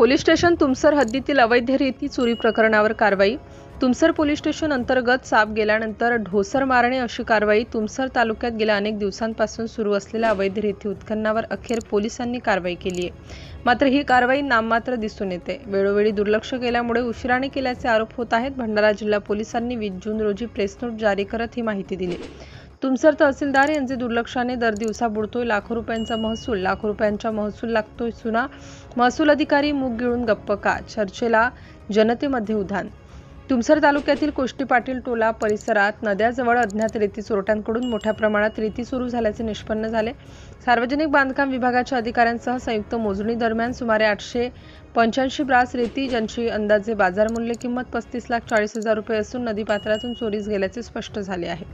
Police station Tumsar हद्दीतील अवैधरीती चोरी प्रकरणावर कारवाई. तुमसर पोलीस स्टेशन अंतर्गत साप गेल्यानंतर ढोसर मारणे अशी कारवाई तुमसर तालुक्यात गेल्या अनेक दिवसांपासून सुरू असलेल्या अवैध रेती उत्खननावर अखेर पोलिसांनी कारवाई केली आहे. मात्र ही कारवाई नाममात्र दिसून येते. वेळोवेळी दुर्लक्ष केल्यामुळे उशिराने केल्याचे आरोप होत आहेत. भंडारा जिल्हा पोलिसांनी वीस जून रोजी प्रेस नोट जारी करत ही माहिती दिली. तुमसर तहसीलदार यांचे दुर्लक्षाने दर दिवसा बुडतोय. लाखो रुपयांचा महसूल लाखो रुपयांचा महसूल लागतोय सुना. महसूल अधिकारी मूग गिळून गप्प का? चर्चेला जनतेमध्ये उधाण. तुमसर तालुक्यातील कोष्टी पाटील टोला परिसरात नद्याजवळ अज्ञात रेती चोरट्यांकडून मोठ्या प्रमाणात रेती सुरू झाल्याचे निष्पन्न झाले. सार्वजनिक बांधकाम विभागाच्या अधिकाऱ्यांसह संयुक्त मोजणी दरम्यान सुमारे आठशे पंच्याऐंशी ब्रास रेती ज्यांची अंदाजे बाजारमूल्य किंमत पस्तीस लाख चाळीस हजार रुपये असून नदीपात्रातून चोरीस गेल्याचे स्पष्ट झाले आहे.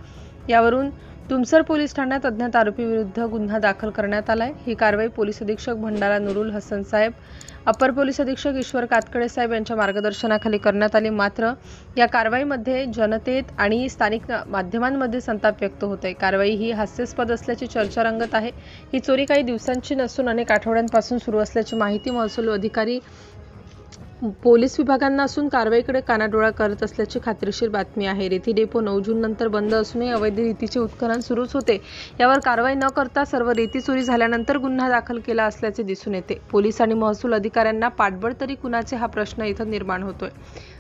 यावरून तुमसर पोलीस ठाण्यात अज्ञात आरोपीविरुद्ध गुन्हा दाखल करण्यात आलाय. ही कारवाई पोलीस अधीक्षक भंडारा नुरुल हसन साहेब अपर पोलीस अधीक्षक ईश्वर कातकडे साहेब यांच्या मार्गदर्शनाखाली करण्यात आली. मात्र या कारवाईमध्ये जनतेत आणि स्थानिक माध्यमांमध्ये संताप व्यक्त होत आहे कारवाई ही हास्यास्पद असल्याची चर्चा रंगत आहे. ही चोरी काही दिवसांची नसून अनेक आठवड्यांपासून सुरू असल्याची माहिती महसूल अधिकारी पोलीस विभागांना असून कारवाईकडे कानाडोळा करत असल्याची खात्रीशीर बातमी आहे. रेती डेपो नऊ जून नंतर बंद असूनही अवैध रेतीचे उत्खनन सुरूच होते. यावर कारवाई न करता सर्व रेती चोरी झाल्यानंतर गुन्हा दाखल केला असल्याचे दिसून येते. पोलीस आणि महसूल अधिकाऱ्यांना पाठबळ तरी कुणाचे हा प्रश्न इथं निर्माण होतोय.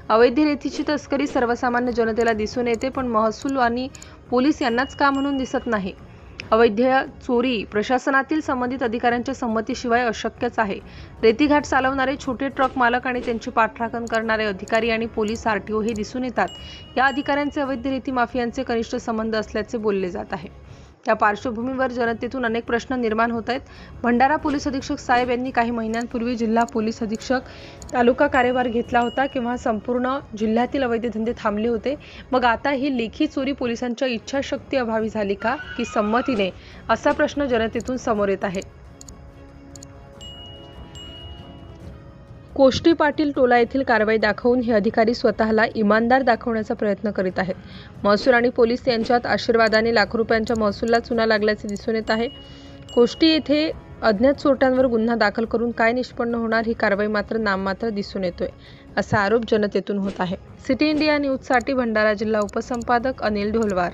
अवैध रेतीची तस्करी सर्वसामान्य जनतेला दिसून येते पण महसूल आणि पोलीस यांनाच का म्हणून दिसत नाही? अवैध चोरी प्रशासनातील संबंधित अधिकाऱ्यांच्या संमतीशिवाय अशक्यच आहे. रेतीघाट चालवणारे छोटे ट्रक मालक आणि त्यांची पाठराखण करणारे अधिकारी आणि पोलीस आरटीओ हे दिसून येतात. या अधिकाऱ्यांचे अवैध रेती माफियांचे कनिष्ठ संबंध असल्याचे बोलले जात आहे. त्या पार्श्वभूमीवर जनतेतून अनेक प्रश्न निर्माण होत आहेत. भंडारा पोलीस अधीक्षक साहेब यांनी काही महिन्यांपूर्वी जिल्हा पोलीस अधीक्षक तालुका कार्यभार घेतला होता किंवा संपूर्ण जिल्ह्यातील अवैध धंदे थांबले होते. मग आता ही लेखी चोरी पोलिसांच्या इच्छाशक्ती अभावी झाली का की संमतीने? असा प्रश्न जनतेतून समोर येत आहे. कोष्टी पाटील टोला येथील कारवाई दाखवून हे अधिकारी स्वतःला इमानदार दाखवण्याचा प्रयत्न करीत आहेत. महसूल आणि पोलीस यांच्यात आशीर्वादाने लाखो रुपयांच्या महसूलला चुना लागल्याचे दिसून येत आहे. कोष्टी येथे अज्ञात चोरट्यांवर गुन्हा दाखल करून काय निष्पन्न होणार ही कारवाई मात्र नाममात्र दिसून येतोय असा आरोप जनतेतून होत आहे. सिटी इंडिया न्यूजसाठी भंडारा जिल्हा उपसंपादक अनिल ढोलवार.